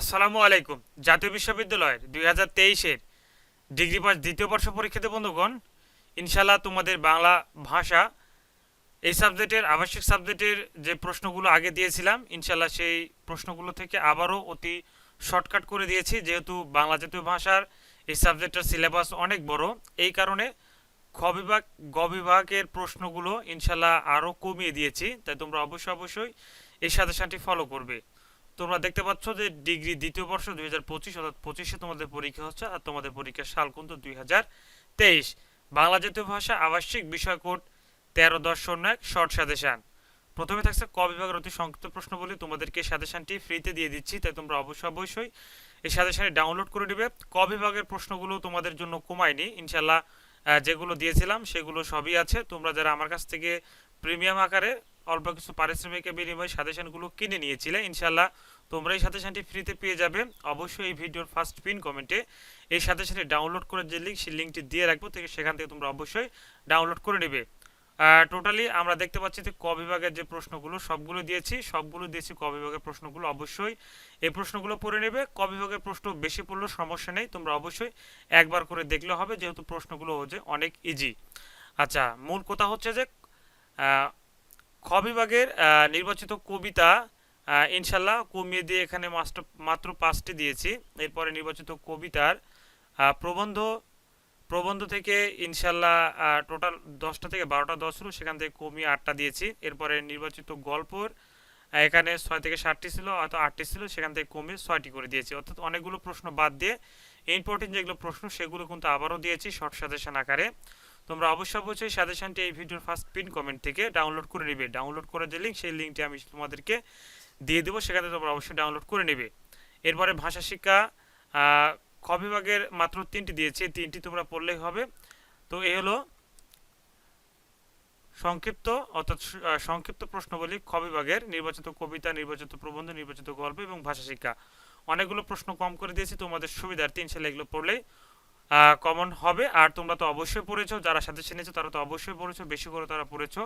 আসসালামু আলাইকুম। জাতীয় বিশ্ববিদ্যালয়ের দুই হাজার তেইশের ডিগ্রি পাস দ্বিতীয় বর্ষ পরীক্ষাতে বন্ধুগণ ইনশাল্লাহ তোমাদের বাংলা ভাষা এই সাবজেক্টের আবশ্যিক সাবজেক্টের যে প্রশ্নগুলো আগে দিয়েছিলাম ইনশাল্লাহ সেই প্রশ্নগুলো থেকে আবারও অতি শর্টকাট করে দিয়েছি। যেহেতু বাংলা জাতীয় ভাষার এই সাবজেক্টের সিলেবাস অনেক বড়, এই কারণে খ বিভাগ, গ বিভাগের প্রশ্নগুলো ইনশাল্লাহ আরও কমিয়ে দিয়েছি। তাই তোমরা অবশ্যই অবশ্যই এই সাজেশনটি ফলো করবে। তোমরা দেখতে পাচ্ছ যে ডিগ্রি দ্বিতীয় বর্ষ দুই হাজার পঁচিশ অর্থাৎ পঁচিশে তোমাদের পরীক্ষা হচ্ছে আর তোমাদের পরীক্ষার সাল কিন্তু দুই হাজার তেইশ। বাংলা জাতীয় ভাষা আবাসিক বিষয় কোড তেরো দশ শূন্য এক, শর্ট সাজেশান। প্রথমে থাকছে ক বিভাগের অতি সংক্ষিপ্ত প্রশ্ন বলি তোমাদেরকে সাজেশানটি ফ্রিতে দিয়ে দিচ্ছি, তাই তোমরা অবশ্যই অবশ্যই এই সাজেশানটি ডাউনলোড করে নেবে। ক বিভাগের প্রশ্নগুলো তোমাদের জন্য কমায়নি ইনশাল্লাহ যেগুলো দিয়েছিলাম সেগুলো সবই আছে। তোমরা যারা আমার কাছ থেকে প্রিমিয়াম আকারে অল্প কিছু পারিশ্রমিকের বিনিময়ে সাজেশনগুলো কিনে নিয়েছিলে। ইনশাল্লাহ তোমরা এই সাজেশনটি ফ্রিতে পেয়ে যাবে। অবশ্যই এই ভিডিওর ফার্স্ট পিন কমেন্টে এই সাজেশনটি ডাউনলোড করার যে লিঙ্ক সেই লিঙ্কটি দিয়ে রাখব, থেকে সেখান থেকে তোমরা অবশ্যই ডাউনলোড করে নেবে। টোটালি আমরা দেখতে পাচ্ছি যে ক বিভাগের যে প্রশ্নগুলো, সবগুলো দিয়েছি। সবগুলো দিয়েছি ক বিভাগের প্রশ্নগুলো অবশ্যই এই প্রশ্নগুলো পড়ে নেবে। ক বিভাগের প্রশ্ন বেশি পড়লেও সমস্যা নেই, তোমরা অবশ্যই একবার করে দেখলে হবে, যেহেতু প্রশ্নগুলো হচ্ছে অনেক ইজি আচ্ছা মূল কথা হচ্ছে যে খ বিভাগের নির্বাচিত কবিতা ইনশাল্লাহ কমিয়ে দিয়ে এখানে মাস্টার মাত্র পাঁচটি দিয়েছি। এরপরে নির্বাচিত কবিতার প্রবন্ধ প্রবন্ধ থেকে ইনশাল্লাহ টোটাল দশটা থেকে বারোটা দশ ছিল সেখান থেকে কমিয়ে আটটা দিয়েছি। এরপরে নির্বাচিত গল্পর এখানে ছয় থেকে সাতটি ছিল, হয়তো আটটি ছিল, সেখান থেকে কমিয়ে ছয়টি করে দিয়েছি। অর্থাৎ অনেকগুলো প্রশ্ন বাদ দিয়ে ইম্পর্টেন্ট যেগুলো প্রশ্ন, সেগুলো কিন্তু আবারও দিয়েছি শর্ট সাজেশন আকারে। তোমরা অবশ্যই অবশ্যই সাজেশনটি এই ভিডিওর ফার্স্ট পিন কমেন্ট থেকে ডাউনলোড করে নেবে। ডাউনলোড করে যে লিঙ্ক সেই লিঙ্কটি আমি তোমাদেরকে দিয়ে দেবো, সেখানে তোমরা অবশ্যই ডাউনলোড করে নেবে। এরপরে ভাষা শিক্ষা খ বিভাগের মাত্র তিনটি দিয়েছে তিনটি তোমরা পড়লেই হবে। তো এই হলো সংক্ষিপ্ত, অর্থাৎ সংক্ষিপ্ত প্রশ্নবলী, খ বিভাগের নির্বাচিত কবিতা, নির্বাচিত প্রবন্ধ, নির্বাচিত গল্প এবং ভাষা শিক্ষা। অনেকগুলো প্রশ্ন কম করে দিয়েছি, তোমাদের সুবিধার্থে ইনশাল্লাহ এগুলো পড়লেই কমন হবে। আর তোমরা তো অবশ্যই পড়েছো যারা সাথে চিনেছো তারা তো অবশ্যই পড়েছো বেশি করে তারা পড়েছো।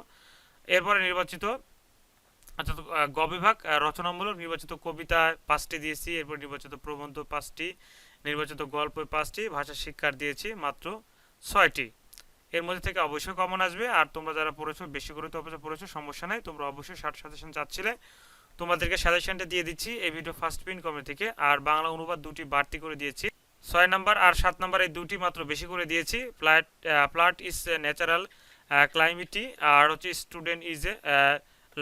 এরপরে নির্বাচিত আহ, গ বিভাগ রচনামূলক নির্বাচিত কবিতা পাঁচটি দিয়েছি এরপর নির্বাচিত প্রবন্ধ পাঁচটি নির্বাচিত গল্প পাঁচটি ভাষা শিক্ষার দিয়েছি মাত্র ছয়টি। এর মধ্যে থেকে অবশ্যই কমন আসবে। আর তোমরা যারা পড়েছো বেশি করে তো অবশ্যই পড়েছো সমস্যা নাই। তোমরা অবশ্যই ষাট সাজেশন চাচ্ছিলে। তোমাদেরকে সাজেশনটা দিয়ে দিচ্ছি এই ভিডিও ফার্স্ট পিন কমে থেকে। আর বাংলা অনুবাদ দুটি বাড়তি করে দিয়েছি। ছয় নাম্বার আর সাত নাম্বার এই দুটি মাত্র বেশি করে দিয়েছি। প্লাট প্লাট ইজ ন্যাচারাল ক্লাইমেটি, আর হচ্ছে স্টুডেন্ট ইজ এ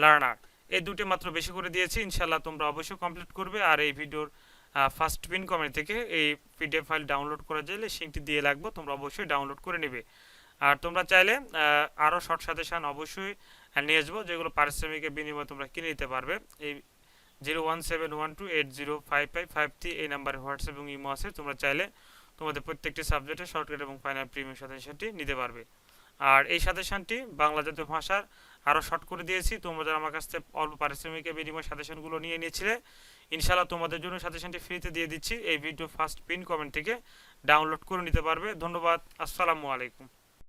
লার্নার। এই দুটি মাত্র বেশি করে দিয়েছি। ইনশাল্লাহ তোমরা অবশ্যই কমপ্লিট করবে। আর এই ভিডিওর ফার্স্ট পিন কমেন্ট থেকে এই পিডিএফ ফাইল ডাউনলোড করা চাইলে সিঙ্কটি দিয়ে রাখব তোমরা অবশ্যই ডাউনলোড করে নেবে। আর তোমরা চাইলে আরও শর্ট সাজেশান অবশ্যই নিয়ে আসব, যেগুলো পারিশ্রমিকের বিনিময়ে তোমরা কিনে নিতে পারবে। এই zero one seven one two eight zero five five five three এই নাম্বারে হোয়াটসঅ্যাপ এবং ইমো আছে। তোমরা চাইলে তোমাদের প্রত্যেকটি সাবজেক্টে শর্টকাট এবং ফাইনাল প্রিমিয়াম সাজেশনটি নিতে পারবে। আর এই সাজেশনটি বাংলা জাতীয় ভাষার আরও শর্ট করে দিয়েছি। তোমরা যারা আমার কাছ থেকে অল্প পারিশ্রমিকের বিনিময়ে সাজেশনগুলো নিয়ে নিয়েছিলে ইনশাল্লাহ তোমাদের জন্য সাজেশনটি ফ্রিতে দিয়ে দিচ্ছি। এই ভিডিও ফার্স্ট পিন কমেন্ট থেকে ডাউনলোড করে নিতে পারবে। ধন্যবাদ। আসসালামু আলাইকুম।